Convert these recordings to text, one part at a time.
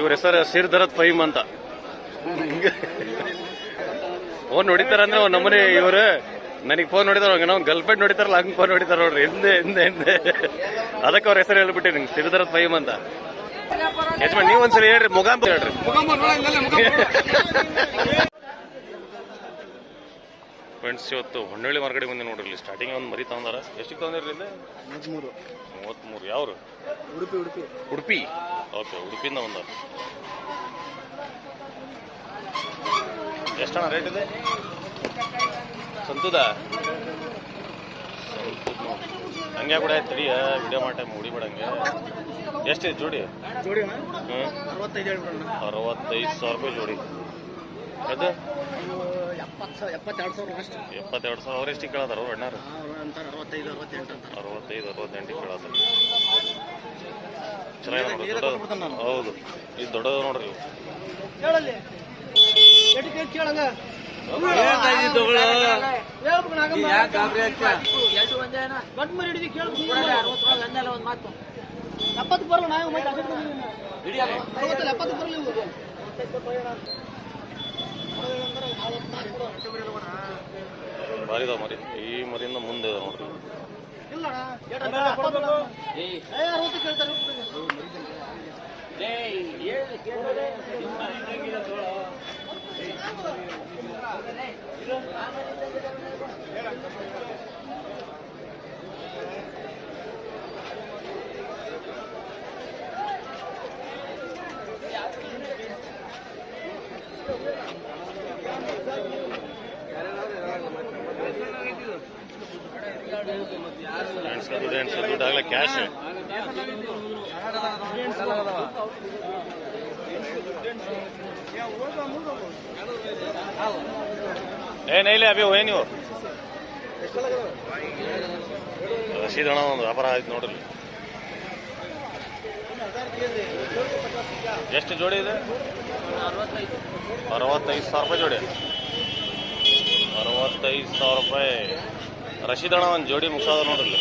ಇವ್ರ ಹೆಸರು ಸಿರ್ಧರತ್ ಫೈಮ್ ಅಂತ. ಫೋನ್ ನೋಡಿತಾರ ಅಂದ್ರೆ ನಮ್ಮನೆ ಇವರು. ನನಗೆ ಫೋನ್ ನೋಡಿದಾರ ನಾವು ಗರ್ಲ್ ಫ್ರೆಂಡ್ ನೋಡಿತಾರಲ್ಲ ಹಂಗೆ ಫೋನ್ ನೋಡಿತಾರ ನೋಡ್ರಿ. ಹಿಂದೆ ಹಿಂದೆ ಹಿಂದೆ. ಅದಕ್ಕೆ ಅವ್ರ ಹೆಸರು ಹೇಳ್ಬಿಟ್ಟಿ ನಿಂಗೆ ಸಿರ್ಧರತ್ ಫೈಮ್ ಅಂತ. ಯಜಮಾನ್, ನೀವ್ ಒಂದ್ಸರಿ ಹೇಳ್ರಿ ಮುಗಾಂಬ ಹೇಳ್ರಿ. ಫ್ರೆಂಡ್ಸ್ ಇವತ್ತು ಹೊನ್ನಳ್ಳಿ ಮಾರ್ಕೆಟ್ ಬಂದಿ ನೋಡ್ರಿ ಇಲ್ಲಿ ಸ್ಟಾರ್ಟಿಂಗ್ ಒಂದು ಮರಿ ತಗೊಂಡಾರ. ಎಷ್ಟು ತಗೊಂಡಿರ್ರಿ ಮೂವತ್ತ್ಮೂರು ಯಾವ್ರು? ಉಡುಪಿ ಉಡುಪಿ. ಉಡುಪಿ? ಓಕೆ ಉಡುಪಿಯಿಂದ ಬಂದಾರ. ಎಷ್ಟಣ್ಣ ರೇಟ್ ಇದೆ? ಸಂತದ? ಹಂಗೆ ಕೂಡ ತಡಿ ವಿಡಿಯೋ ಮಾಡಿ ಮುಡಿ ಹಂಗೆ. ಎಷ್ಟಿದೆ ಜೋಡಿ? ಜೋಡಿ ಹ್ಞೂ ಅರವತ್ತೈದು ಸಾವಿರ ರೂಪಾಯಿ ಜೋಡಿ. ಅದು? ಎಪ್ಪತ್ತೆರಡು ಸಾವಿರ ಲಾಸ್ಟ್ ಎಪ್ಪತ್ತೆರಡು ಸಾವಿರ ಅವ್ರು ಅಣ್ಣಾರು? ಅಂತಾರೆ ಅರವತ್ತೈದು ಅರವತ್ತೆಂಟು ಅಂತ. ಅರವತ್ತೈದು ಅರವತ್ತೆಂಟಿಗೆ ಕೇಳತ್ತಾರ ಚೆನ್ನಾಗಿದೆ ನೋಡ್ರಿ ದೊಡ್ಡ. ಹೌದು ಇದು ದೊಡ್ಡದು ನೋಡ್ರಿ ಇವು. ಕೇಳಲ್ಲಿ? ಒಂದು ಕೇಳು ಎಪ್ಪತ್ತು ಬರಲ್ಲ ನಾವು ಎಪ್ಪತ್ತು ಬರಲ್ಲ ಭಾರಿ ಇದಾವ ಮರಿ ಈ ಮರಿಯಿಂದ ಮುಂದೆ ಇದೆ ನೋಡ್ರಿ ಇಲ್ಲ ಏ ಅರವತ್ತು ಕೇಳ್ತಾರೆ ಎಣ್ಸ್ಕ ದುಡ್ಡು ಎಣ್ಸ್ಕ ದುಡ್ಡು ಆಗಲೇ ಕ್ಯಾಶ್ ಏ ಏನು ಅಭಿ ಹೋಯ್ ನೀವು? ರಶೀದ್ ಅಣ್ಣ ಒಂದು ವ್ಯಾಪಾರ ಆಯ್ತು ನೋಡ್ರಿ. ಎಷ್ಟು ಜೋಡಿ ಇದೆ? ಅರವತ್ತೈದು ಸಾವಿರ ರೂಪಾಯಿ ಜೋಡಿ. ಅರವತ್ತೈದು ಸಾವಿರ ರೂಪಾಯಿ. ರಶೀದ್ ಅಣ್ಣ ಒಂದು ಜೋಡಿ ಮುಗಿಸೋದ ನೋಡ್ರಿ.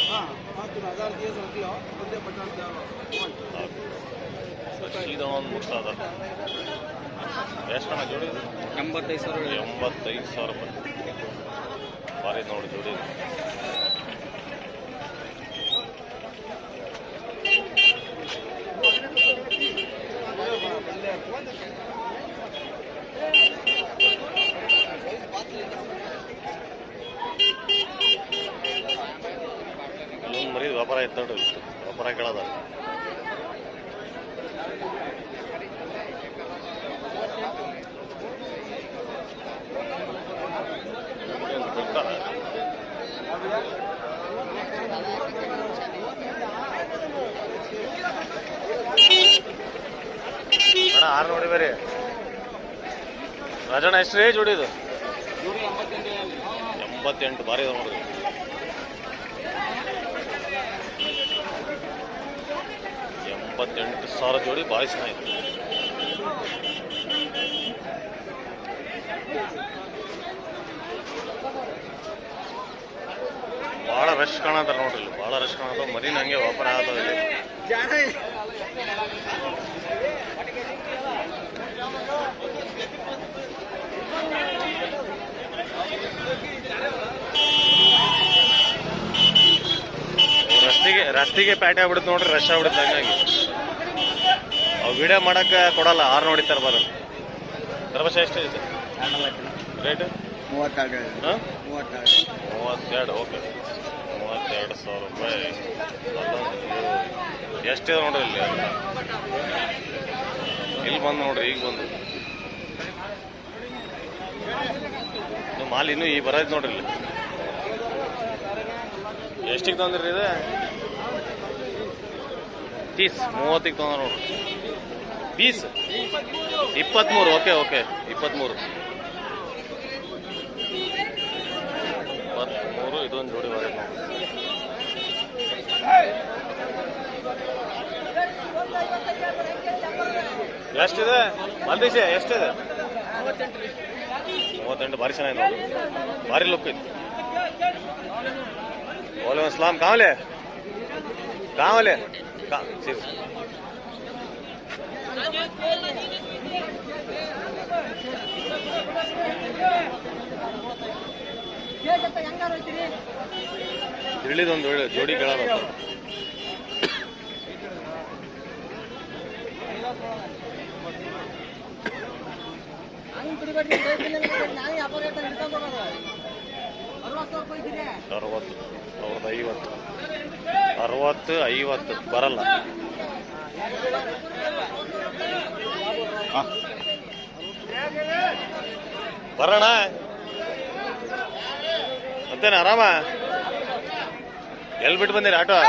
ರಶೀದ್ ಅಣ್ಣ ಒಂದು ಮುಗಿಸೋದ. ಎಷ್ಟು ಅಣ್ಣ ಜೋಡಿ? ಎಂಬತ್ತೈದು ಸಾವಿರ ಎಂಬತ್ತೈದು ಸಾವಿರ ರೂಪಾಯಿ ಬಾರಿ ನೋಡಿ ಜೋಡಿ ಇದು. ಇಲ್ಲೊಂದು ಮರಿ ವ್ಯಾಪಾರ ಇತ್ತು ನೋಡ್ರಿ ವ್ಯಾಪಾರ ಕೇಳದ ಆರು ನೋಡಿ ಬೇರೆ. ರಾಜಣ್ಣ, ಎಷ್ಟು ರೇ ಜೋಡಿ ಎಂಬತ್ತೆಂಟು ಬಾರಿ ಇದೆ ನೋಡ್ರಿ. ಎಂಬತ್ತೆಂಟು ಸಾವಿರ ಜೋಡಿ ಭಾಳ ಚೆನ್ನಾಗಿದೆ. ಭಾಳ ರಶ್ ಕಾಣತ್ತಾರ ನೋಡ್ರಿ ಇಲ್ಲಿ. ಭಾಳ ರಶ್ ಕಾಣತ್ತಾವ ಮರಿನ ಹಂಗೆ ವ್ಯಾಪಾರ ಆಗತ್ತವ ಇಲ್ಲಿ. ರಸ್ತೆಗೆ ರಸ್ತೆಗೆ ಪ್ಯಾಟೆ ಆಗ್ಬಿಡುತ್ತೆ ನೋಡ್ರಿ ರಶ್ ಆಗ್ಬಿಡುತ್ತೆ ಹಂಗಾಗಿ. ವಿಡಿಯೋ ಮಾಡಕ್ಕೆ ಕೊಡಲ್ಲ ಆರು ನೋಡಿತಾರೆ ಬರ ದರ್ಭಶ ಎಷ್ಟು ಇದೆ. ರೇಟ್ ಮೂವತ್ತೆರಡು. ಮೂವತ್ತೆರಡು. ಓಕೆ. ಮೂವತ್ತೆರಡು ಸಾವಿರ ರೂಪಾಯಿ. ಎಷ್ಟಿದೆ ನೋಡ್ರಿ ಇಲ್ಲಿ? ಇಲ್ಲಿ ಬಂದು ನೋಡ್ರಿ ಈಗ ಬಂದು. ಮಾಲ್ ಇನ್ನೂ ಈ ಬರೋದು ನೋಡ್ರಿ ಇಲ್ಲಿ. ಎಷ್ಟಿಗೆ ತಂದ್ರಿ ಇದು? ತೀಸ್ ಮೂವತ್ತಿಗೆ ತೊಂದರೆ ನೋಡು. ಬೀಸ್ ಇಪ್ಪತ್ತ್ಮೂರು ಓಕೆ ಓಕೆ ಇಪ್ಪತ್ತ್ಮೂರು ಇಪ್ಪತ್ತ್ಮೂರು ಇದೊಂದು ಜೋಡಿ ಬರ ಎಷ್ಟಿದೆ? ಮಲ್ದೀಶೆ ಎಷ್ಟಿದೆ? ಮೂವತ್ತೆಂಟು, ಭಾರಿ ಚೆನ್ನಾಗಿ ನೋಡಿ. ಭಾರಿ ಲುಕ್ ಇತ್ತು ಓಲೆ ಸ್ಲಾಮ್ ಕಾವಲೆ? ಕಾವಲೆ? ಅಕ್ಕ ಸೇರಿಸಿ ತಿಳಿದೊಂದು ಒಳ್ಳೆ ಜೋಡಿ ಕೇಳಲ್ಲ ಹಂಗೆ ಬಿಡಬೇಡಿ ನಾನೇ ಅಪರೇಟ್ ಅಂತ ಅರವತ್ತು ಅವ್ರದ್ದು ಐವತ್ತು, ಅರವತ್ತು ಐವತ್ತು ಬರಲ್ಲ. ಬರೋಣ? ಮತ್ತೇನ, ಆರಾಮ? ಎಲ್ಲಿ ಬಿಟ್ಟು ಬಂದಿರಿ, ಆಟೋ?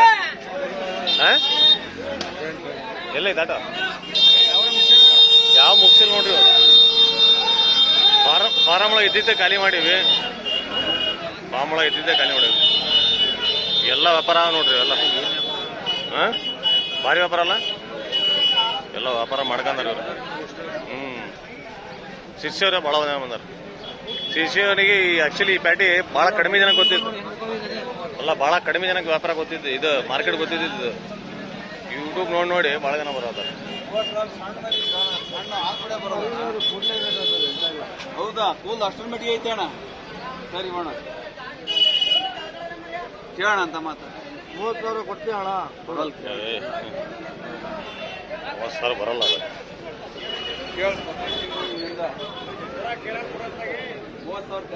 ಎಲ್ಲೈತೆ ಆಟೋ? ಯಾವ ಮುಗಿಸಿಲ್ಲ ನೋಡ್ರಿ ಫಾರಂ ಫಾರಮ್ ಒಳಗೆ ಇದ್ದಿದ್ದೆ ಖಾಲಿ ಮಾಡೀವಿ. ಫಾರ್ಮ್ ಇಟ್ಟಿದ್ದೆ ಖಾಲಿ ಮಾಡೀವಿ ಎಲ್ಲ ವ್ಯಾಪಾರ ನೋಡ್ರಿ, ಎಲ್ಲ. ಹಾಂ? ಭಾರಿ ವ್ಯಾಪಾರ ಅಲ್ಲ? ಎಲ್ಲ ವ್ಯಾಪಾರ ಮಾಡ್ಕೊಂಡಾರ ಹ್ಞೂ ಹ್ಮ್. ಶಿಷ್ಯವ್ರೆ ಭಾಳ ಜನ ಬಂದಾರ. ಶಿಷ್ಯವನಿಗೆ ಆ್ಯಕ್ಚುಲಿ ಈ ಪ್ಯಾಟಿ ಭಾಳ ಕಡಿಮೆ ಜನ ಗೊತ್ತಿತ್ತು. ಅಲ್ಲ, ಭಾಳ ಕಡಿಮೆ ಜನಕ್ಕೆ ವ್ಯಾಪಾರ ಗೊತ್ತಿದ್ದು ಇದು ಮಾರ್ಕೆಟ್ ಗೊತ್ತಿದ್ದು ಯೂಟ್ಯೂಬ್ ನೋಡಿ ನೋಡಿ ಭಾಳ ಜನ ಬರೋದಾರ ಹೌದಾ? ಕೂಲ್ ಅಷ್ಟರ ಮಟ್ಟಿಗೆ ಐತೆ ಅಣ್ಣ. ಸರಿ ಅಣ್ಣ ಕೇಳೋಣ ಅಂತ ಮಾತು ಮೂವತ್ತು ಸಾವಿರ ಕೊಟ್ಟಿ ಅಣ್ಣ ಬರಲ್ ಮೂವತ್ತು ಸಾವಿರ ಬರಲ್ಲ ಅದು. ಮೂವತ್ತು ಸಾವಿರ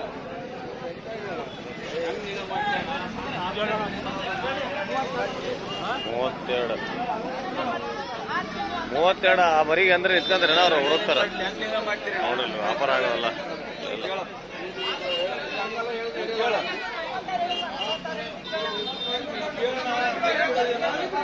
ಮೂವತ್ತೆರಡು. ಮೂವತ್ತೆರಡು ಆ ಬರಿಗೆ ಅಂದ್ರೆ ನಿಂತ್ಕೊಂಡ್ರೆ ಅವ್ರು ಹುಡುಕ್ತಾರ ನೋಡಲ್ಲ ವ್ಯಾಪಾರ ಆಗೋಲ್ಲ ಇಲ್ಲ. ಮೂವತ್ತು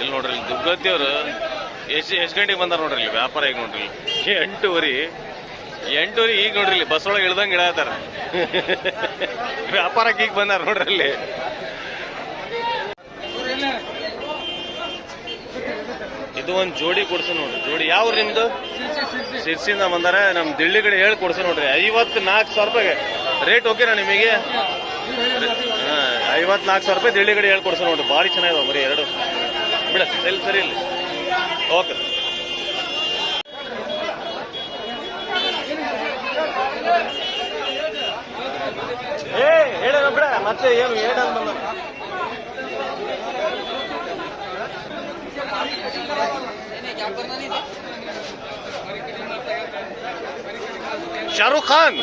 ಇಲ್ಲಿ ನೋಡ್ರಿ, ಇಲ್ಲಿ ದುರ್ಗತಿಯವರು ಎಷ್ಟು ಎಷ್ಟು ಗಂಟೆಗೆ ಬಂದಾರ ನೋಡ್ರಿ ಇಲ್ಲಿ ವ್ಯಾಪಾರ ಈಗ ನೋಡ್ರಿ ಇಲ್ಲಿ. ಎಂಟೂವರೆ. ಎಂಟೂವರೆ ಈಗ ನೋಡ್ರಿ ಇಲ್ಲಿ ಬಸ್ ಒಳಗೆ ಇಳ್ದಂಗೆ ಇಳತ್ತಾರ ವ್ಯಾಪಾರಕ್ಕೆ ಈಗ ಬಂದಾರ ನೋಡ್ರಿ ಅಲ್ಲಿ. ಇದು ಒಂದು ಜೋಡಿ ಕೊಡ್ಸು ನೋಡ್ರಿ, ಜೋಡಿ. ಯಾವ ನಿಮ್ದು? ಸಿರ್ಸಿಂದ ಬಂದಾರ, ನಮ್ ದಿಳ್ಳಿ ಕಡೆ ಹೇಳಿ ಕೊಡ್ಸು ನೋಡ್ರಿ. ಐವತ್ತು ನಾಲ್ಕು ಸಾವಿರ ರೂಪಾಯಿಗೆ. ರೇಟ್ ಓಕೆನಾ ನಿಮಗೆ? ಐವತ್ ನಾಲ್ಕು ಸಾವಿರ ರೂಪಾಯಿ ದಿಳ್ಳಿ ಕಡೆ ಹೇಳಿ ಕೊಡ್ಸು ನೋಡ್ರಿ. ಭಾರಿ ಚೆನ್ನಾಗಿದೆ ಬರೀ ಎರಡು. ಬಿಡ, ಎಲ್ಲಿ ಸರಿ ಇಲ್ಲಿ ಓಕೆ ಏ, ಹೇಳ ಬಿಡ ಮತ್ತೆ ಏನು ಹೇಳಂತ ಶಾರುಖ್ ಖಾನ್.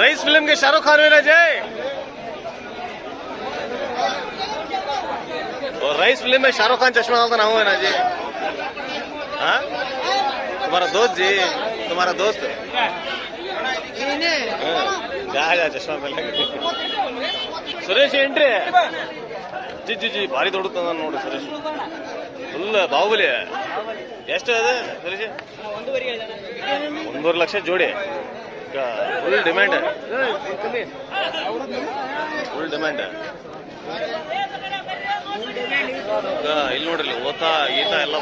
ರೈಸ್ ಫಿಲ್ಮ್ಗೆ ಶಾರುಖ್ ಖಾನ್ ವಿರಾಜ್ और रईस फिल्म में शाहरुख खान चश्मा डालता ना हुआ ना जी हाँ तुम्हारा दोस्त जी तुम्हारा दोस्त हाँ, जा जा चश्मा पहले ಸುರೇಶ್ ಏನ್ರಿ ಜಿ ಜಿ ಜಿ ಭಾರಿ ದೊಡ್ಡದ ನೋಡಿ ಸುರೇಶ್ ಫುಲ್ ಬಾಹುಬಲಿ ಎಷ್ಟು ಅದ ಸುರೇಶ್ ಒಂದೂವರೆ ಲಕ್ಷ ಜೋಡಿ ಫುಲ್ ಡಿಮ್ಯಾಂಡ್ ಫುಲ್ ಡಿಮ್ಯಾಂಡ್ ಇಲ್ಲಿ ನೋಡ್ರಿ, ಓತ, ಈತ ಎಲ್ಲ.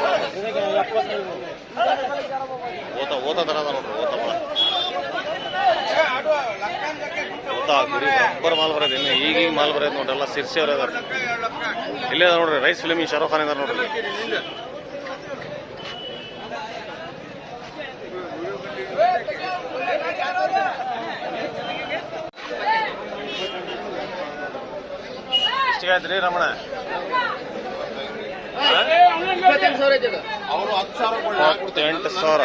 ಓತ ಓತ ತರ ಅದ ನೋಡ್ರಿ, ಓತ ಓತಾ ಗುರಿ ಬರೋಬ್ಬರ ಮಾಲ್ ಬರೋದು ಇನ್ನು ಈಗ ಮಾಲ್ ಬರೋದು ನೋಡ್ರಿ, ಎಲ್ಲ ಸಿರ್ಸಿ ಅವ್ರ ಇಲ್ಲೇ ನೋಡ್ರಿ, ರೈಸ್ ಫಿಲ್ಮಿ ಶಾರುಖ್ ಖಾನ್ ಇದಾರೆ ನೋಡ್ರಿ. ಎಷ್ಟಿಗೆ ಆಯ್ತ್ರಿ ರಮಣ? ಎಂಟು ಸಾವಿರ.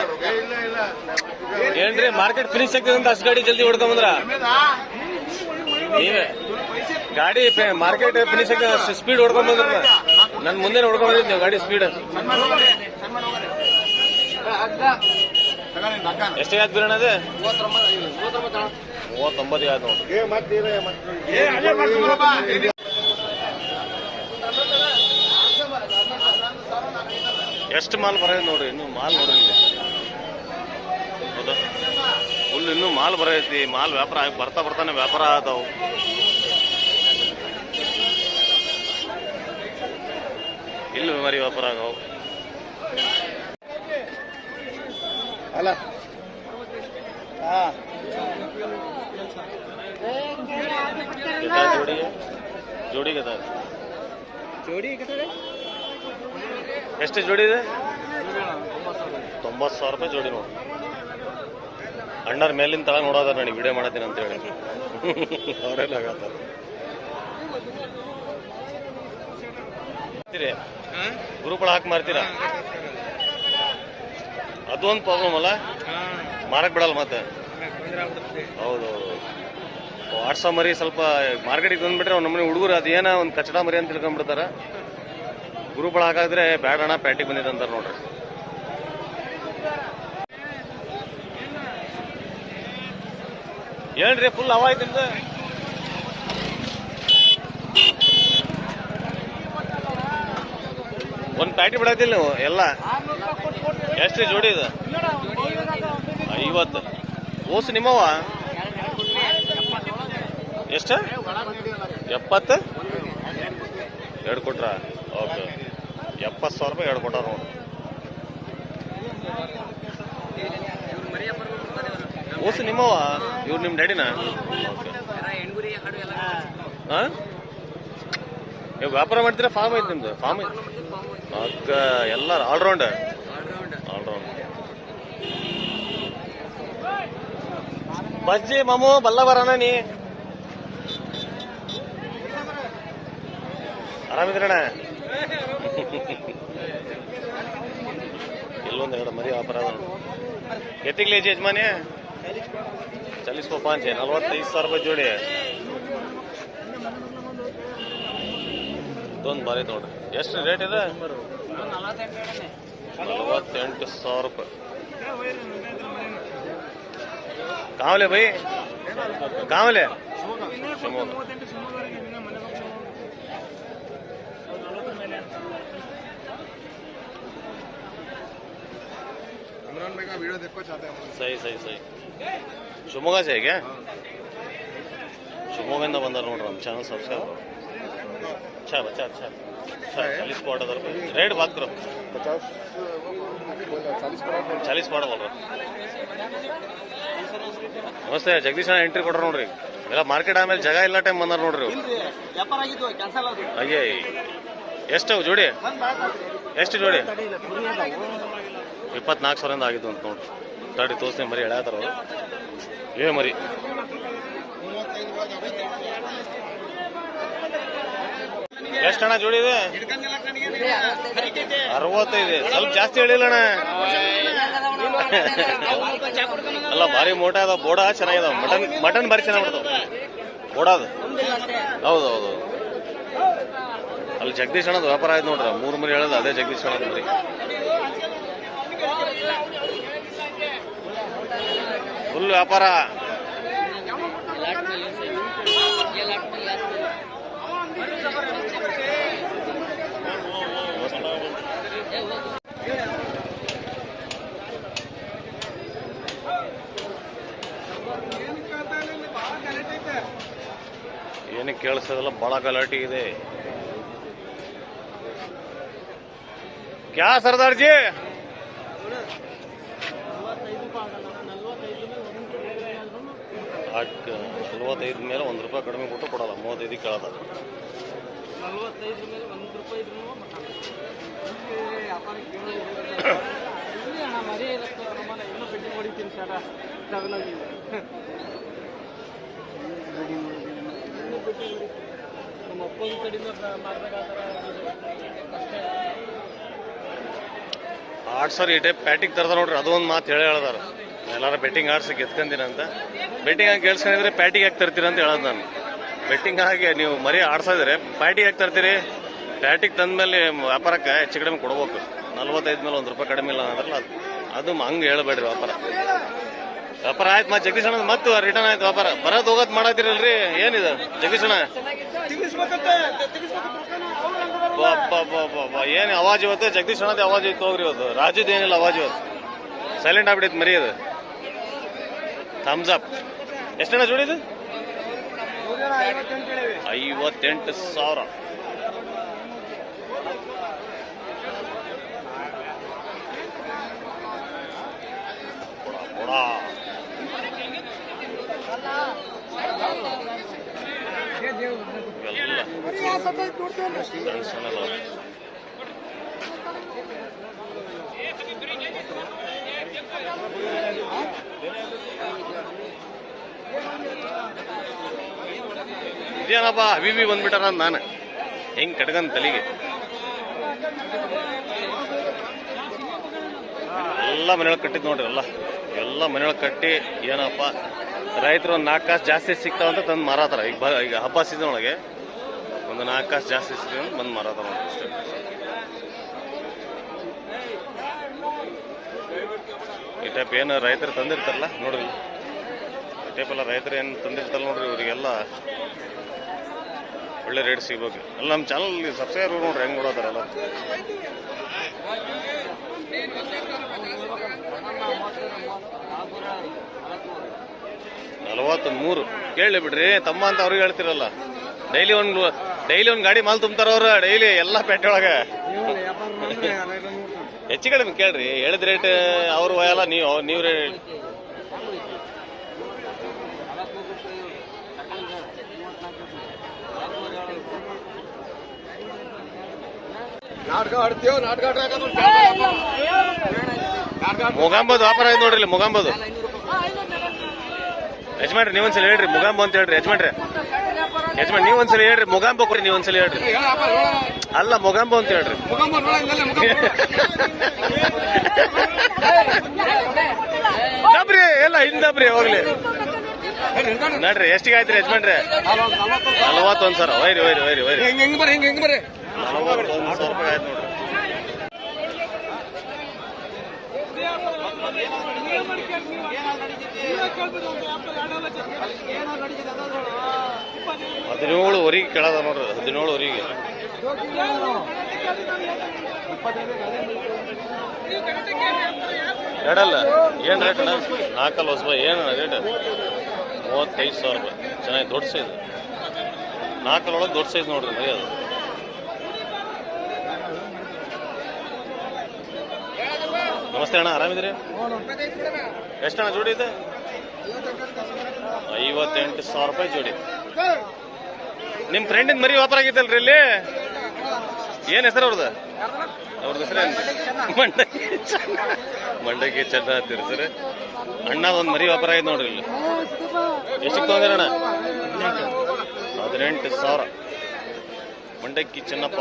ಏನ್ರಿ ಮಾರ್ಕೆಟ್ ಫಿನಿಶ್ ಆಗ್ತದೆ ಅಂತ ಅಷ್ಟು ಗಾಡಿ ಜಲ್ದಿ ಹೊಡ್ಕೊಂಬಂದ್ರ ನೀವೇ. ಗಾಡಿ ಮಾರ್ಕೆಟ್ ಫಿನಿಶ್ ಆಗ್ತದೆ ಅಷ್ಟು ಸ್ಪೀಡ್ ಹೊಡ್ಕೊಂಬಂದ್ರ ನನ್ ಮುಂದೆ ಹೊಡ್ಕೊಂಬಂದಿದ್ ನೀವು ಗಾಡಿ ಸ್ಪೀಡ್ ಎಷ್ಟೇ ಆಯ್ತು ಬಿರಣ ಅದೇ? ಮೂವತ್ತೊಂಬತ್ತು ಆಯ್ತು. ಎಷ್ಟು ಮಾಲ್ ಬರೋದು ನೋಡ್ರಿ ಇನ್ನು ಮಾಲ್ ನೋಡಿ ಫುಲ್ ಇನ್ನು ಮಾಲ್ ಬರೈತಿ ಮಾಲ್ ವ್ಯಾಪಾರ ಬರ್ತಾ ಬರ್ತಾನೆ ವ್ಯಾಪಾರ ಆದವು. ಇಲ್ಲಿ ಮರಿ ವ್ಯಾಪಾರ ಆಗವು. ಅಲ್ಲ. ಜೋಡಿ ಜೋಡಿ ಜೋಡಿ ಎಷ್ಟು ಜೋಡಿ ಇದೆ? ತೊಂಬತ್ತು ಸಾವಿರ ರೂಪಾಯಿ ಜೋಡಿ ನೋಡಿ. ಅಣ್ಣರ ಮೇಲಿನ ತಳ ನೋಡೋದ ನನಗೆ ವಿಡಿಯೋ ಮಾಡತ್ತೀನಿ ಅಂತ ಹೇಳಿ. ಅವರೆಲ್ಲ ಗ್ರೂಪ್ಗಳು ಹಾಕಿ ಮಾರ್ತೀರಾ? ಅದು ಒಂದು ಪ್ರಾಬ್ಲಮ್ ಅಲ್ಲ? ಮಾರಕ್ ಬಿಡಲ್ಲ ಮತ್ತೆ? ಹೌದು ವಾಟ್ಸಪ್ ಮರಿ ಸ್ವಲ್ಪ ಮಾರ್ಕೆಟಿಗೆ ಬಂದ್ಬಿಟ್ರೆ ಅವ್ನ ನಮ್ಮನೆ ಹುಡುಗರು ಅದೇನ ಒಂದು ಕಚಡ ಮರಿ ಅಂತ ತಿಳ್ಕೊಂಡ್ಬಿಡ್ತಾರ. ಗುರುಗಳು ಹಾಗಾದ್ರೆ ಬ್ಯಾಡ ಅಣ್ಣ, ಪ್ಯಾಟಿಗೆ ಬಂದಿದೆ ಅಂತಾರೆ ನೋಡ್ರಿ. ಹೇಳ್ರಿ ಫುಲ್ ಹವಾ ಐತಿ ನಿಮ್ದು? ಒಂದು ಪ್ಯಾಟಿ ಬಿಡತ್ತಿಲ್ಲ ನೀವು, ಎಲ್ಲ? ಎಷ್ಟು ಜೋಡಿ ಇದು? ಐವತ್ತು. ಓಸು ನಿಮ್ಮವ? ಎಷ್ಟು? ಎಪ್ಪತ್ತು? ಎರಡು ಕೊಟ್ರ? ಎಪ್ಪತ್ತು ಸಾವಿರ ರೂಪಾಯಿ ಎರಡು ಕೊಟ್ಟಾರ ನೋಡಿ ಓಸು ನಿಮ್ಮವ ಇವ್ರು ನಿಮ್ಮ ಡ್ಯಾಡಿನ? ಹಾಂ? ನೀವು ವ್ಯಾಪಾರ ಮಾಡ್ತೀರಾ ಫಾರ್ಮ್ ಐತೆ ನಿಮ್ದು? ಫಾರ್ಮ್ ಐತೆ? ಅಕ್ಕ, ಎಲ್ಲ ಆಲ್ರೌಂಡ್ ಆಲ್ರೌಂಡ್ ಬಜ್ಜಿ, ಮಾಮು ಬಲ್ಲ ಬರೋಣ ನೀ? ಆರಾಮಿದ್ರಣ್ಣ ಇಲ್ಲೊಂದು ಎರಡು ಮರಿ ವ್ಯಾಪಾರ ಅದ ಎತ್ತಿಗ್ಲಿ ಏಜ್ ಯಜಮಾನಿ? ಚಾಲೀಸ್ ಪಾಂಚ್ ನಲ್ವತ್ತೈದು ಸಾವಿರ ರೂಪಾಯಿ ಜೋಡಿ. ಇದೊಂದು ಬಾರಿ ನೋಡ್ರಿ. ಎಷ್ಟು ರೇಟ್ ಇದೆ? ನಲವತ್ತೆಂಟು ಸಾವಿರ ರೂಪಾಯಿ. ಕಾವಲೆ ಬೈ? ಕಾವಲೆ? ಶಿವಮೊಗ್ಗ. का वीडियो देखो चाहते हैं ಸರಿ ಸರಿ ಸರಿ. ಶಿವಮೊಗ್ಗ ಸೇ ಹೇಗೆ? ಶಿವಮೊಗ್ಗದಿಂದ ಬಂದಾರ ನೋಡ್ರಿ ನಮ್ಮ ಚಾನಲ್ ಸಬ್ಸ್ಕ್ರೈಬ್ ಅಚ್ಚಾ ಬಚ್ಚಾ ಅಚ್ಚಾ ಚಾಲೀಸ್ ಪಾಟ್ ಅದಾರ ರೇಟ್ ಬಾಕ್ರು. पचास चालीस करोड़ ಚಾಲೀಸ್ ಪಾಟ್ ಅಲ್ರಿ ನಮಸ್ತೆ ಜಗದೀಶ್ ಅಣ್ಣ ಎಂಟ್ರಿ ಕೊಡ್ರಿ ನೋಡ್ರಿ. ಎಲ್ಲ ಮಾರ್ಕೆಟ್ ಆಮೇಲೆ ಜಾಗ ಇಲ್ಲ ಟೈಮ್ ಬಂದಾರ ನೋಡ್ರಿ ಇವ್ರು. ವ್ಯಾಪಾರ ಆಗಿದ್ದು ಕ್ಯಾನ್ಸಲ್ ಆದ್ರು ಅಯ್ಯೇ ಎಷ್ಟು ಜೋಡಿ ಎಷ್ಟು ಜೋಡಿ ಇಪ್ಪತ್ನಾಲ್ಕು ಸಾವಿರದಿಂದ ಆಗಿದ್ದು ಅಂತ ನೋಡ್ರಿ. ಗಾಡಿ ತೋರಿಸ್ತೀನಿ, ಮರಿ ಅವರು. ಏ ಮರಿ. ಎಷ್ಟು ಅಣ್ಣ ಜೋಡಿ ಇದೆ? ಅರವತ್ತೈದು. ಸ್ವಲ್ಪ ಜಾಸ್ತಿ ಹೇಳಿಲ್ಲಣ್ಣ ಅಲ್ಲ, ಭಾರಿ ಮೋಟ ಅದ. ಬೋಡ ಚೆನ್ನಾಗಿದಾವ ಮಟನ್ ಮಟನ್ ಭಾರಿ ಚೆನ್ನಾಗಿ ಬಿಡ್ತಾವ ಅದು. ಹೌದು ಹೌದು ಅಲ್ಲಿ ಜಗದೀಶ್ ಅಣ್ಣದ ವ್ಯಾಪಾರ ಆಯ್ತು ನೋಡ್ರಿ. ಮೂರು ಮರಿ ಹೇಳೋದು ಅದೇ ಜಗದೀಶ್ ಅಣ್ಣದ ಮರಿ. ಫುಲ್ ವ್ಯಾಪಾರ. ಏನಕ್ಕೆ ಕೇಳಿಸೋದಿಲ್ಲ ಬಹಳ ಗಲಾಟೆ ಇದೆ. ಕ್ಯಾ ಸರ್ದಾರ್ ಜಿ ಅಟ್ ನಲ್ವತ್ತೈದು ಮೇಲೆ ಒಂದು ರೂಪಾಯಿ ಕಡಿಮೆ ಕೊಟ್ಟು ಕೊಡಲ್ಲ ಮೂವತ್ತೈದು ಕೇಳೋದ ಸರ ಹೊಡಿತೀನಿ ನಮ್ಮ ಅಪ್ಪನ ಅಷ್ಟೇ. ಆಡ್ಸರ್ ಈ ಟೈಪ್ ಪ್ಯಾಟಿಗೆ ತರ್ತಾರೆ ನೋಡ್ರಿ ಅದೊಂದು ಮಾತು ಹೇಳಿ ಹೇಳ್ದಾರ. ಎಲ್ಲಾರ ಬೆಟ್ಟಿಂಗ್ ಆಡ್ಸಿ ಗೆದ್ಕಂದಿನ ಅಂತ. ಬೆಟ್ಟಿಂಗ್ ಆಗಿ ಕೇಳಿಸ್ಕೊಂಡಿದ್ರೆ ಪ್ಯಾಟಿಗೆ ಹಾಕಿ ತರ್ತೀರ ಅಂತ ಹೇಳೋದು ನಾನು. ಬೆಟ್ಟಿಂಗ್ ಆಗಿ ನೀವು ಮರಿ ಆಡ್ಸಿದ್ರೆ ಪ್ಯಾಟಿಗೆ ಹಾಕಿ ತರ್ತೀರಿ ಪ್ಯಾಟಿಗೆ ತಂದ್ಮೇಲೆ ವ್ಯಾಪಾರಕ್ಕೆ ಹೆಚ್ಚು ಕಡಿಮೆ ಕೊಡ್ಬೇಕು. ನಲ್ವತ್ತೈದು ಮೇಲೆ ಒಂದು ರೂಪಾಯಿ ಕಡಿಮೆ ಇಲ್ಲ ಅಂದ್ರಲ್ಲ ಅದು. ಅದು ಹಂಗೆ ಹೇಳ್ಬೇಡ್ರಿ ವ್ಯಾಪಾರ. ವ್ಯಾಪಾರ ಆಯ್ತು ಮತ್ತೆ ಜಗದೀಶ್ ಅಣ್ಣ ಮತ್ತು ರಿಟರ್ನ್ ಆಯ್ತು ವ್ಯಾಪಾರ. ಬರೋದು ಹೋಗೋದು ಮಾಡತ್ತಿರಲ್ರಿ? ಏನಿದೆ? ಜಗದೀಶ್ ಅಣ್ಣ. ಏನ್ ಅವಾಜ್ ಇವತ್ತು? ಜಗದೀಶ್ ಅಣ್ಣದ ಅವಾಜ್ ಇತ್ತು ಹೋಗ್ರಿ ಇವತ್ತು. ರಾಜದ ಏನಿಲ್ಲ ಅವಾಜ್ ಇವತ್ತು. ಸೈಲೆಂಟ್ ಆಗ್ಬಿಟ್ಟಿತ್ತು ಮರಿ ಅದು. ಥಮ್ಸ್ ಅಪ್ ಎಷ್ಟು ಜನ ಜೋಡಿದು ಐವತ್ತೆಂಟು ಸಾವಿರ. ಕೊಡ, ಕೊಡ. ಇವೆಲ್ಲ ಗಂಡ್ಸನಲ್ಲ ಅವ್ರು. ಇದೇನಪ್ಪ ಹಬೀಬಿ ಬಂದ್ಬಿಟ್ಟಾರ ನಾನು. ಹೆಂಗ್ ಕಟ್ಕಂದ್ ತಲೆಗೆ? ಎಲ್ಲ ಮನೆಯೊಳಗೆ ಕಟ್ಟಿದ್ ನೋಡ್ರಿ ಎಲ್ಲ. ಎಲ್ಲ ಮನೆಯೊಳಗೆ ಕಟ್ಟಿ ಏನಪ್ಪ, ರೈತರು ಒಂದು ನಾಲ್ಕು ಕಾಸು ಜಾಸ್ತಿ ಸಿಗ್ತಾವಂತ ತಂದು ಮಾರಾತಾರ. ಈಗ ಈಗ ಹಬ್ಬ ಸೀಸನ್ ಒಳಗೆ ಒಂದು ನಾಲ್ಕು ಕಾಸು ಜಾಸ್ತಿ ಸಿಗ್ತಾವ ಅಂತ ಬಂದು ಮಾರಾತಾರ ಈ ಟೈಪ್ ಏನು ರೈತರು ತಂದಿರ್ತಾರಲ್ಲ ನೋಡ್ರಿ. ಈ ಟೈಪ್ ಎಲ್ಲ ರೈತರು ಏನು ತಂದಿರ್ತಾರಲ್ಲ ನೋಡ್ರಿ ಇವರಿಗೆಲ್ಲ ಒಳ್ಳೆ ರೇಟ್ ಸಿಗ್ಬೇಕು. ಅಲ್ಲ ನಮ್ಮ ಚಾನಲ್ ಸಬ್ಸ್ಕ್ರೈಬರ್ ನೋಡ್ರಿ ಹೆಂಗ್ ನೋಡೋದಾರಲ್ಲ ನಲವತ್ತು ಮೂರು ಕೇಳಿ ಬಿಡ್ರಿ ತಮ್ಮ ಅಂತ ಅವ್ರಿಗೆ ಹೇಳ್ತಿರಲ್ಲ. ಡೈಲಿ ಒಂದು ಡೈಲಿ ಒಂದು ಗಾಡಿ ಮಾಲ್ ತುಂಬ್ತಾರ ಅವ್ರು ಡೈಲಿ ಎಲ್ಲ ಪೆಟ್ಟೆ ಒಳಗೆ. ಹೆಚ್ಚು ಕಡಿಮೆ ಕೇಳ್ರಿ ಹೇಳಿದ ರೇಟ್ ಅವ್ರ ಒಯ್ಯಲ್ಲ ನೀವು ನೀವು ರೇಟ್ ನಾಟಕ ಆಡ್ತೀವಿ ನಾಟಕ ಮುಗಾಂಬದು ವ್ಯಾಪಾರ ಆಯ್ತು ನೋಡ್ರಿ ಇಲ್ಲಿ ಮುಗಾಂಬದು ಯಜಮಾನ್ರಿ ನೀವೊಂದ್ಸಲ ಹೇಳ್ರಿ ಮುಗಾಂಬ ಅಂತ ಹೇಳ್ರಿ ಯಜಮಾನ್ರಿ. ಯಜಮಾನ್ ನೀವೊಂದ್ಸಲ ಹೇಳ್ರಿ ಮುಗಾಂಬ ಕೊಡ್ರಿ ನೀವೊಂದ್ಸಲ ಹೇಳ್ರಿ. ಅಲ್ಲ ಮುಗಾಂಬ ಅಂತ ಹೇಳ್ರಿ. ಡಬ್ರಿ ಎಲ್ಲ ಹಿಂದಬ್ರಿ ಹೋಗ್ಲಿ. ನೋಡ್ರಿ ಎಷ್ಟಿಗೆ ಆಯ್ತ್ರಿ ಯಜಮಾನ್ರಿ? ನಲ್ವತ್ತೊಂದ್ ಸರ್ ವೈರಿ ವೈರಿ ವೈರಿ ವೈರಿ ಹೆಂಗ್ ಹೆಂಗ್ ಬರ್ರಿ ಹೆಂಗ್ ಹೆಂಗ್ ಬರ್ರಿ ನಲವತ್ತೊಂದು ಸಾವಿರ ರೂಪಾಯಿ ಆಯ್ತು ನೋಡ್ರಿ ಹದಿನೇಳುವರೆಗೆ ಕೇಳದ ನೋಡ್ರಿ ಹದಿನೇಳುವರೆಗೆ ಎರಡಲ್ಲ, ಏನ್ ರೇಟ್ ಅಣ್ಣ? ನಾಲ್ಕಲ್ಲ ಹೊಸ ಏನು ರೇಟ್ ಮೂವತ್ತೈದು ಸಾವಿರ ರೂಪಾಯಿ. ಚೆನ್ನಾಗಿ ದೊಡ್ಡ ಸೈಜ್ ನಾಲ್ಕಲ್ಲೊಳಗೆ ದೊಡ್ಡ ಸೈಜ್ ನೋಡ್ರಿ ಅದು ನಮಸ್ತೆ ಅಣ್ಣ ಆರಾಮಿದ್ರಿ ಎಷ್ಟಣ್ಣ ಜೋಡಿ ಇದೆ? ಐವತ್ತೆಂಟು ಸಾವಿರ ರೂಪಾಯಿ ಜೋಡಿ. ನಿಮ್ ಫ್ರೆಂಡಿನ ಮರಿ ವ್ಯಾಪಾರ ಆಗಿತ್ತಲ್ರಿ ಇಲ್ಲಿ? ಏನ್ ಹೆಸರು ಅವ್ರದ್ದು ಅವ್ರದ್ದು ಹೆಸರೇನು? ಮಂಡಕ್ಕಿ. ಮಂಡಕ್ಕಿ ಚೆನ್ನ ಅಂತೀರಿ ಸರ್. ಅಣ್ಣ ಒಂದು ಮರಿ ವ್ಯಾಪಾರ ಆಗಿದೆ ನೋಡ್ರಿ ಇಲ್ಲಿ. ಎಷ್ಟಕ್ಕೆ ಅಣ್ಣ? ಹದಿನೆಂಟು ಸಾವಿರ. ಮಂಡಕ್ಕಿ ಚೆನ್ನಪ್ಪ.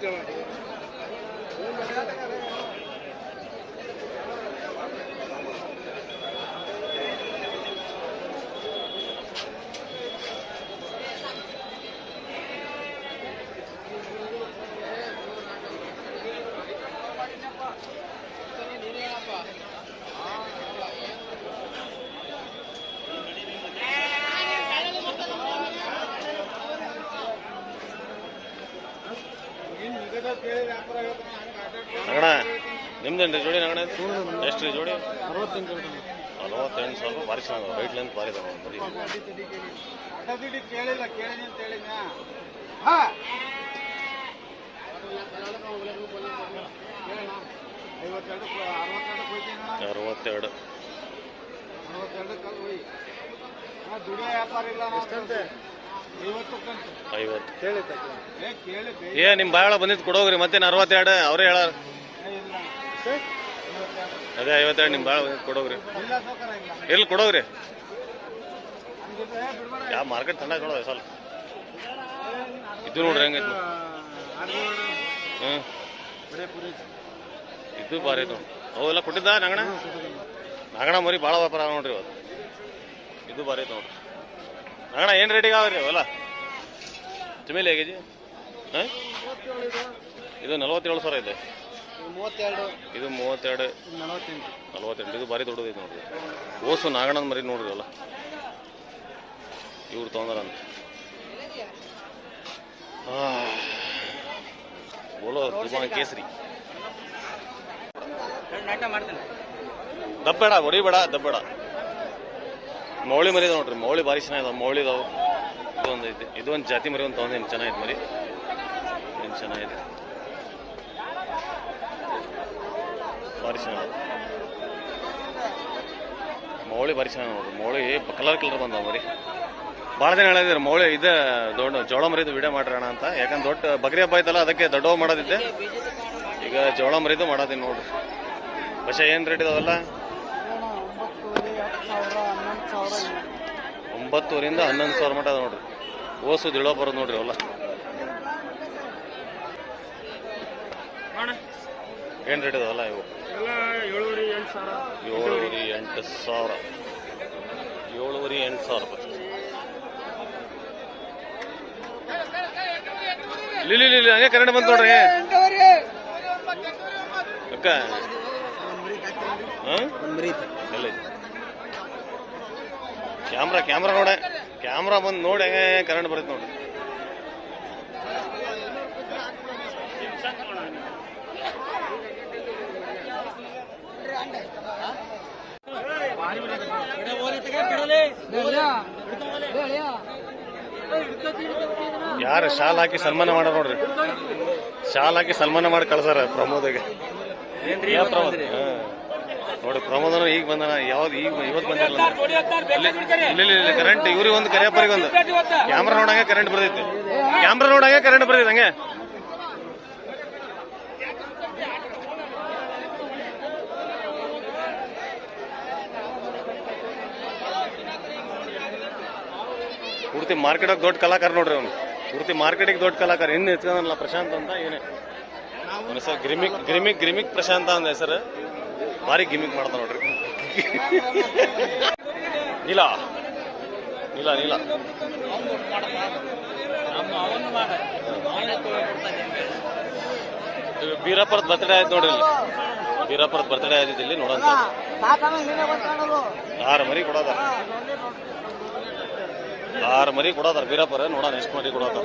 Coba. ಅಣ್ಣ ನಿಮ್ದೇನ್ರಿ ಜೋಡಿ ಅಣ್ಣ ಎಷ್ಟು ರೀ ಜೋಡಿ? ಅರವತ್ತೆಂಟು ನಲವತ್ತೆಂಟು ಸಾವಿರ ಭಾರಿ ಚೆನ್ನಾಗ ವೈಟ್ ಲೆಂತ್ ಭಾರಿ ಇದಾವೆ ಬರೀ ಕೇಳಿಲ್ಲ ಕೇಳಿನಿ ಅಂತ ಹೇಳಿದ್ನ. ಹಾ. ಐವತ್ತೆರಡು ಅರವತ್ತೆರಡು. ಅರವತ್ತೆರಡು ಅರವತ್ತೆರಡು ಕಲ್ ಹೋಯ್ ಹಾ ದುಡಿಯೋ ವ್ಯಾಪಾರ ಇಲ್ಲ ಐವತ್ತು ಏ ಕೇಳಿ ಬೇ ಏ ನಿಮ್ಮ ಬಾಳ ಬಂದಿದ್ದು ಕೊಡೋಗ್ರಿ ಮತ್ತೇನು ಅರವತ್ತೆರಡು ಅವರೇ ಹೇಳ ಅದೇ ಐವತ್ತೆರಡು ನಿಮ್ಮ ಬಾಳ ಬಂದಿದ್ದು ಕೊಡೋಗ್ರಿ. ಇಲ್ಲ ಎಲ್ಲಿ ಕೊಡೋಗ್ರಿ. ಯಾವ ಮಾರ್ಕೆಟ್ ತಂಡ ನೋಡೋದು ಸ್ವಲ್ಪ ಇದು ನೋಡ್ರಿ ಹೆಂಗೈತಿ ಹ್ಞೂ ಬರೇ ಬಾರಿ ಇದು ಭಾರಿ ಐತೆ ನೋಡಿ. ಅವೆಲ್ಲ ಕೊಟ್ಟಿದ್ದ ನಾಗಣ ನಾಗಣ ಮರಿ ಭಾಳ ವ್ಯಾಪಾರ ನೋಡ್ರಿ ಇವತ್ತು ಇದು ಬಾರಿ ಐತೆ ನೋಡ್ರಿ ನಂಗಣ ಏನು ರೇಟಿಗೆ ಆಗ್ರಿ ಅವೆಲ್ಲ ಜಮೇಲಿ ಹೇಗೆ ಹಾಂ? ಇದು ನಲವತ್ತೇಳು ಸಾವಿರ ಇದೆ. ಮೂವತ್ತೆರಡು. ಇದು ಮೂವತ್ತೆರಡು. ನಲವತ್ತೆಂಟು. ಇದು ಭಾರಿ ದೊಡ್ಡದೈತೆ ನೋಡ್ರಿ. ಓಸು ನಾಗಣ್ಣನ ಮರಿ ನೋಡ್ರಿ ಅಲ್ಲ ಇವ್ರು ತೊಗೊಂಡಾರಂತ ಬೋಲೋ ತುಫಾನ್ ಕೇಸರಿ. ದಬ್ಬೇಡ ಹೊಡಿಬೇಡ ದಬ್ಬೇಡ ಮೌಳಿ ಮರಿ ನೋಡ್ರಿ, ಮೌಳಿ ಭಾರಿ ಚೆನ್ನಾಗಿದೆ, ಮೌಳಿ ಇದೊಂದು ಐತಿ ಇದೊಂದು ಜಾತಿ ಮರಿ ಒಂದು ತೊಗೊಂಡು ಚೆನ್ನಾಗಿದೆ ಮರಿ. ಏನು ಚೆನ್ನಾಗಿದೆ. ಭಾರಿ ಚೆನ್ನಾಗಿದೆ. ಮೌಳಿ ಭಾರಿ ಚೆನ್ನಾಗಿ ನೋಡ್ರಿ. ಮೌಳಿ ಕಲರ್ ಕಲರ್ ಬಂದಾವ ಮರಿ. ಭಾಳ ದಿನ ಹೇಳಿದ್ರು, ಮೌಳಿ ಇದೆ ದೊಡ್ಡ ಜೋಳ ಮರಿದು ವಿಡಿಯೋ ಮಾಡಿರೋಣ ಅಂತ. ಯಾಕಂದ್ರೆ ದೊಡ್ಡ ಬಗ್ರಿ ಹಬ್ಬ ಐತಲ್ಲ, ಅದಕ್ಕೆ ದೊಡ್ಡವ ಮಾಡೋದಿದ್ದೆ. ಈಗ ಜೋಳ ಮರಿದು ಮಾಡೋದಿನಿ ನೋಡ್ರಿ. ಬಸ್ ಏನು ರೇಟ್ ಇದಾವಲ್ಲ? ಸಾವಿರ ಹನ್ನೊಂದು ಸಾವಿರ ಮಟ್ಟ ಅದ ನೋಡ್ರಿ. ಓಸು ದಿಳೋ ಬರೋದು ನೋಡ್ರಿ ಅವೆಲ್ಲ. ಏನು ರೇಟ್ ಇದಾವಲ್ಲ ಇವು? ಏಳುವರೆ ಎಂಟು ಸಾವಿರ. ಏಳುವರೆ ಎಂಟು ಸಾವಿರ ಲಿಲಿ ಲಿಲಿ ಸಾವಿರ ರೂಪಾಯಿ. ಇಲ್ಲಿ ಇಲ್ಲಿ ಹಂಗೆ ಕರೆಂಟ್ ಬಂತು ನೋಡ್ರಿ. ಅಕ್ಕ. ಹಾಂ? ಎಲ್ಲ? ಕ್ಯಾಮ್ರಾ ಕ್ಯಾಮ್ರಾ ನೋಡ. ಕ್ಯಾಮ್ರಾ ಬಂದು ನೋಡಿ ಹೆಂಗೆ ಕರೆಂಟ್ ಬರುತ್ತೆ ನೋಡ್ರಿ. ಯಾರು ಶಾಲ್ ಹಾಕಿ ಸನ್ಮಾನ ಮಾಡ ನೋಡ್ರಿ. ಶಾಲ್ ಹಾಕಿ ಸನ್ಮಾನ ಮಾಡಿ ಕಳ್ಸಾರ ಪ್ರಮೋದಿಗೆ. ಪ್ರಮೋದ್. ನೋಡಿ ಪ್ರಮೋದನ ಈಗ ಬಂದನ ಯಾವ್ದು ಈಗ ಇವತ್ತು ಬಂದಿರಲ್ಲ ಇಲ್ಲ ಇಲ್ಲಿ ಕರೆಂಟ್ ಇವ್ರಿಗೆ ಒಂದು ಕರಿಯಪ್ಪರಿಗೆ ಒಂದು. ಕ್ಯಾಮ್ರಾ ನೋಡಂಗೆ ಕರೆಂಟ್ ಬರ್ತೈತಿ. ಕ್ಯಾಮ್ರಾ ನೋಡಂಗೆ ಕರೆಂಟ್ ಬರ್ತೈತಿ ಹಂಗೆ. ಪೂರ್ತಿ ಮಾರ್ಕೆಟಾಗ ದೊಡ್ಡ ಕಲಾಕಾರ ನೋಡ್ರಿ ಅವನು. ಪೂರ್ತಿ ಮಾರ್ಕೆಟಿಗೆ ದೊಡ್ಡ ಕಲಾಕಾರ. ಇನ್ನು ಹೆಚ್ಕೊಂಡಲ್ಲ ಪ್ರಶಾಂತ್ ಅಂತ ಇವನೇ ಸರ್ ಗ್ರಿಮಿಕ್ ಗ್ರಿಮಿಕ್ ಗ್ರಿಮಿಕ್ ಪ್ರಶಾಂತ ಅಂದ ಹೆಸರು. ಭಾರಿ ಗಿಮಿಕ್ ಮಾಡ್ತ ನೋಡ್ರಿ. ನೀಲ ನೀಲ ನೀಲ. ಇದು ಬೀರಪ್ಪರದ ಬರ್ತ್ಡೇ ಆಯ್ತು ನೋಡ್ರಿ ಇಲ್ಲಿ. ಬರ್ತ್ಡೇ ಆಯ್ತು ಇಲ್ಲಿ ನೋಡಂತ ಆರು ಮರಿ ಕೊಡೋದ. ಆರು ಮರಿ ಕೊಡೋದಾರ ಬೀರಪ್ಪರ ನೋಡೋಣ ಎಷ್ಟು ಮರಿ ಕೊಡೋದಾರ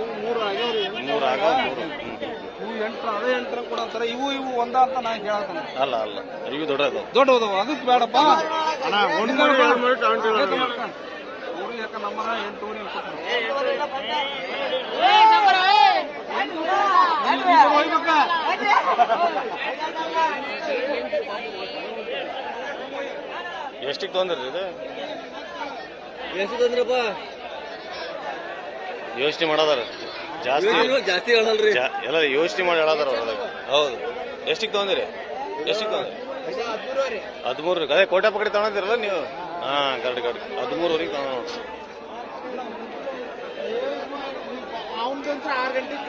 ಮೂರು ಆಗ ಮೂರು. ಇವು ಎಂಟ್ರ ಅದೇ ಎಂಟ್ರ ಕೊಡಂತಾರ ಇವು ಇವು ಒಂದ ಅಂತ ನಾ ಹೇಳ್ತಾನೆ ಅಲ್ಲ ಅಲ್ಲ ಇವು ದೊಡ್ಡದು ದೊಡ್ಡದು ಅದಕ್ಕೆ ಬೇಡಪ್ಪ ಅಣ್ಣ ಒಂದು ಯಾಕ ನಂಬರ ಎಂಟೂವರೆ ಎಷ್ಟಿಗೆ ತೊಂದ್ರೆ ಇದು ಎಷ್ಟು ತಂದ್ರಪ್ಪ ಯೋಚನೆ ಮಾಡೋದಾರ ಜಾಸ್ತಿ ಜಾಸ್ತಿ ಹೇಳಲ್ರಿ. ಜಾ- ಎಲ್ಲ ಯೋಚನೆ ಮಾಡಿ ಹೇಳದಾರ ಹೌದು. ಎಷ್ಟಿಗೆ ತಗೊಂದಿರಿ? ಎಷ್ಟಿಗೆ ತೊಗೊಂಡ್ರಿ ಹದಿಮೂರು ಅದೇ ಕೋಟೆ ಪಕಡಿ ತಗೊಂಡಿರಲ್ಲ ನೀವು? ಹಾ ಕರೆಕ್ಟ್ ಕರೆಕ್ಟ್ ಹದಿಮೂರುವರೆಗೆ ತಗೊಂಡು ನೋಡ್ರಿ. ಅವನದಂತ್ರ ಆರು ಗಂಟೆಗೆ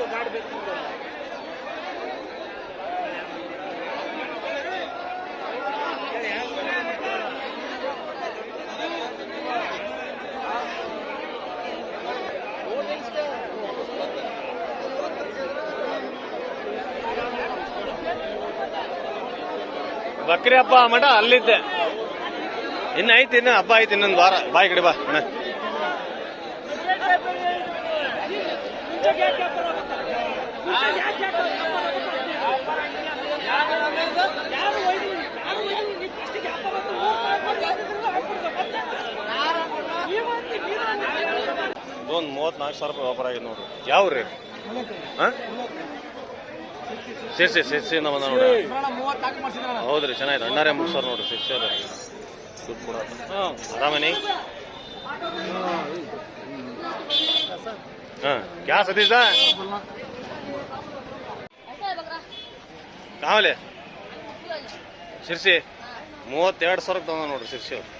ಬಕ್ರಿ ಹಬ್ಬ ಮಠ ಅಲ್ಲಿದ್ದೆ. ಇನ್ನ ಐತಿ, ಇನ್ನ ಹಬ್ಬ ಐತಿ, ಇನ್ನೊಂದು ವಾರ. ಬಾಯ್ ಕಡೆ ಬಾ, ಅಣ್ಣ. ಇದೊಂದು ಮೂವತ್ನಾಲ್ಕು ಸಾವಿರ ರೂಪಾಯಿ ವ್ಯಾಪಾರ ಆಗಿದೆ ನೋಡ್ರಿ. ಯಾವ ರೀ ಹಾಂ? ಸಿರ್ಸಿ ಶಿರ್ಸಿ ಬಂದ ಮಾಡಿಸಿದ್ರ ಹೌದ್ರಿ ಚೆನ್ನಾಗಿದೆ. ಅಣ್ಣಾರೆ ಮುಗಿಸೋರು ನೋಡ್ರಿ ಶಿರ್ಸಿ ಅದ ದುಡ್ಡು ಕೊಡ. ಆರಾಮನಿ? ಹಾಂ ಕ್ಯಾ ಸತೀಶ? ಕಾವಲೆ? ಶಿರ್ಸಿ ಮೂವತ್ತೆರಡು ಸಾವಿರಕ್ಕೆ ತಗೊಂಡ ನೋಡ್ರಿ ಶಿರ್ಸಿ ಅವ್ರು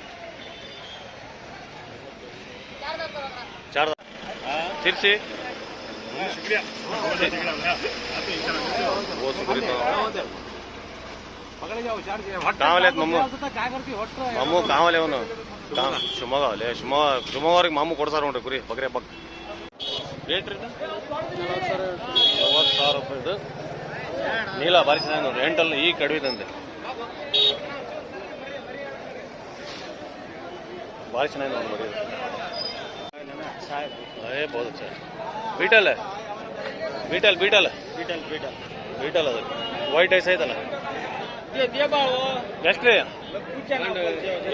ಶಿರ್ಸಿ ಮಾಮು ಕಾವಲೆ ಅವನು. ಶಿವಮೊಗ್ಗ ಅಲ್ಲೇ ಶಿವಮೊಗ್ಗ, ಶಿವಮೊಗ್ಗವ್ರಿಗೆ ಮಾಮು ಕೊಡ್ಸಾರ ನೋಡ್ರಿ ಕುರಿ ಬಗ್ರೆ ಬಗ್ ರೇಟ್ ರೀ ಮೂವತ್ತು ಸಾವಿರ ರೂಪಾಯಿ ಇದು. ನೀಲ ಭಾರಿ ಚೆನ್ನಾಗಿ ನೋಡ್ರಿ ಈ ತಂದೆ ಭಾರಿ ಚೆನ್ನಾಗಿ ನೋಡಿ ನೋಡಿ ಇದು. ಅದೇ ಬಹುದು sir. Beetle beetle beetle. Beetle beetle. Beetle ಅದು. ವೈಟ್ ಐಸ್ ಐತಲ್ಲ? ಎಷ್ಟು ರೀ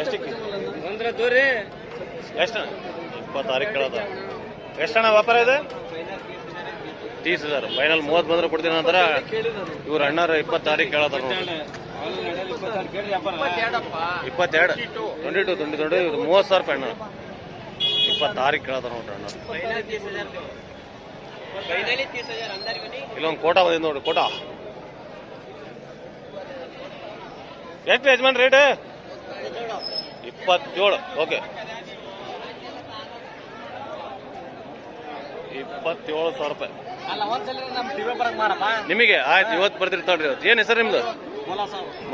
ಎಷ್ಟಕ್ಕೆ? ಅಂದ್ರೆ ದೂರಿ. ಎಷ್ಟು? ಇಪ್ಪತ್ತಾರೀಕು ಕೇಳೋದ. ಎಷ್ಟಣ್ಣ ವ್ಯಾಪಾರ ಇದೆ? ತೀಸ್ ಹಜಾರ್ ಫೈನಲ್ ಮೂವತ್ತು ಬಂದ್ರೆ ಕೊಡ್ತೀನಿ ನಂತರ ಇವ್ರ ಅಣ್ಣಾರು ಇಪ್ಪತ್ತಾರೀಕು ಕೇಳತ್ತಾರ ಇಪ್ಪತ್ತೆರಡು ಟ್ವೆಂಟಿ ಟು ಟ್ವೆಂಟಿ ಟ್ವೆಂಟಿ ಇವ್ರು ಮೂವತ್ತು ಸಾವಿರ ರೂಪಾಯಿ ಅಣ್ಣ. ಇಪ್ಪತ್ತಾರೀಕು ಕೇಳತ್ತಾರ ನೋಡ್ರಿ ಅಣ್ಣ. ಇಲ್ಲೊಂದು ಕೋಟ ಬಂದಿದೆ ನೋಡ್ರಿ ಕೋಟ. ಎಷ್ಟು ಯಜಮಾನ್ ರೇಟ್ ಇಪ್ಪತ್ತೇಳು ಓಕೆ. ಇಪ್ಪತ್ತೇಳು ಸಾವಿರ ರೂಪಾಯಿ. ನಿಮಗೆ ಆಯ್ತು ಇವತ್ತು ಬರ್ತಿರ್ತಾಳ್ರಿ ಇವತ್ತು. ಏನು ಹೆಸರು ನಿಮ್ದು?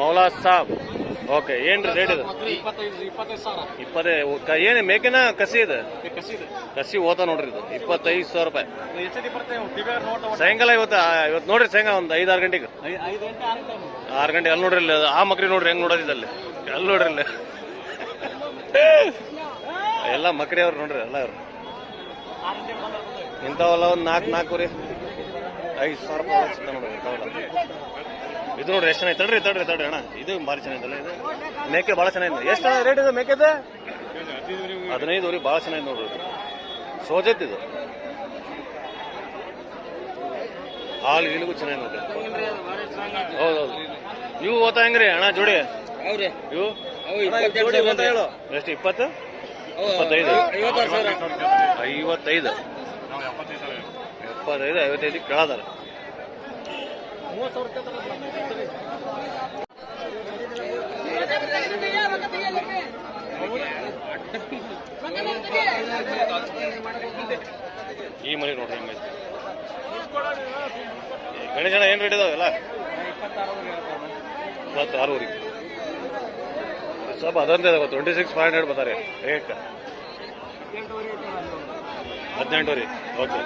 ಮೌಲಾ ಸಾಬ್. ಓಕೆ ಏನ್ರಿ ರೇಟ್ ಇದು? ಇಪ್ಪತ್ತೈದು ಏನು ಮೇಕೆನ ಕಸಿ ಇದೆ? ಕಸಿ ಓತ ನೋಡ್ರಿ ಇದು. ಇಪ್ಪತ್ತೈದು ಸಾವಿರ ರೂಪಾಯಿ. ಸಾಯಂಕಾಲ ಇವತ್ತು ಇವತ್ತು ನೋಡ್ರಿ ಸಾಯಂಕಾಲ ಒಂದು ಐದು ಆರು ಗಂಟೆಗೆ ಆರು ಗಂಟೆ ಅಲ್ಲಿ ನೋಡ್ರಿ ಇಲ್ಲಿ ಆ ಮಕ್ರಿ ನೋಡ್ರಿ ಹೆಂಗ್ ನೋಡೋದಿದೆ ಅಲ್ಲಿ ಅಲ್ಲಿ ನೋಡ್ರಿ ಇಲ್ಲಿ ಎಲ್ಲ ಮಕ್ರಿ ಅವ್ರು ನೋಡ್ರಿ ಎಲ್ಲ ಅವ್ರು. ಇಂಥವೆಲ್ಲ ಒಂದು ನಾಲ್ಕು ನಾಲ್ಕು ರೀ ಐದು ಸಾವಿರ ರೂಪಾಯಿ ಸಿಗ್ತಾವ ನೋಡ್ರಿ ಇಂಥವೆಲ್ಲ. ಇದು ನೋಡ್ರಿ ಎಷ್ಟು ಚೆನ್ನಾಗಿ ತಡ್ರಿ ತಡ್ರಿ ತಡ್ರಿ ಅಣ್ಣ. ಇದು ಭಾರಿ ಚೆನ್ನಾಗಿದ್ದಲ್ಲ ಇದು. ಮೇಕೆ ಭಾಳ ಚೆನ್ನಾಗಿದೆ. ಎಷ್ಟು ರೇಟ್ ಇದೆ ಮೇಕೆದ? ಹದಿನೈದು ರೀ ಭಾಳ ಚೆನ್ನಾಗಿದೆ ನೋಡ್ರಿ ಸೋಜತ್ ಇದು. ಹಾಲು ಗೀಲಿಗೂ ಚೆನ್ನಾಗಿ ನೋಡ್ರಿ. ಹೌದೌದು. ಇವು ಓದ್ತಾ ಹೆಂಗ್ರಿ? ಅಣ್ಣ ಜೋಡಿ. ಇವು? ಅಂತ ಎಷ್ಟು ಇಪ್ಪತ್ತು? ಇಪ್ಪತ್ತೈದು. ಐವತ್ತೈದು. ಎಪ್ಪತ್ತೈದು ಐವತ್ತೈದು ಕೇಳದಾರ. ಈ ಮನೆ ನೋಡ್ರಿ ಗಣೇಶ ಜನ ಏನು ರೇಟ್ ಇದಾವೆಲ್ಲ? ಇಪ್ಪತ್ತಾರೂರಿ ಸ್ವಲ್ಪ ಅದಂತೆ ಇದಾವೆ ಟ್ವೆಂಟಿ ಸಿಕ್ಸ್ ಫೈವ್ ಹಂಡ್ರೆಡ್ ಬರ್ತಾರೆ ರೇಟ್ ಹದಿನೆಂಟು ರೀ ಓಕೆ.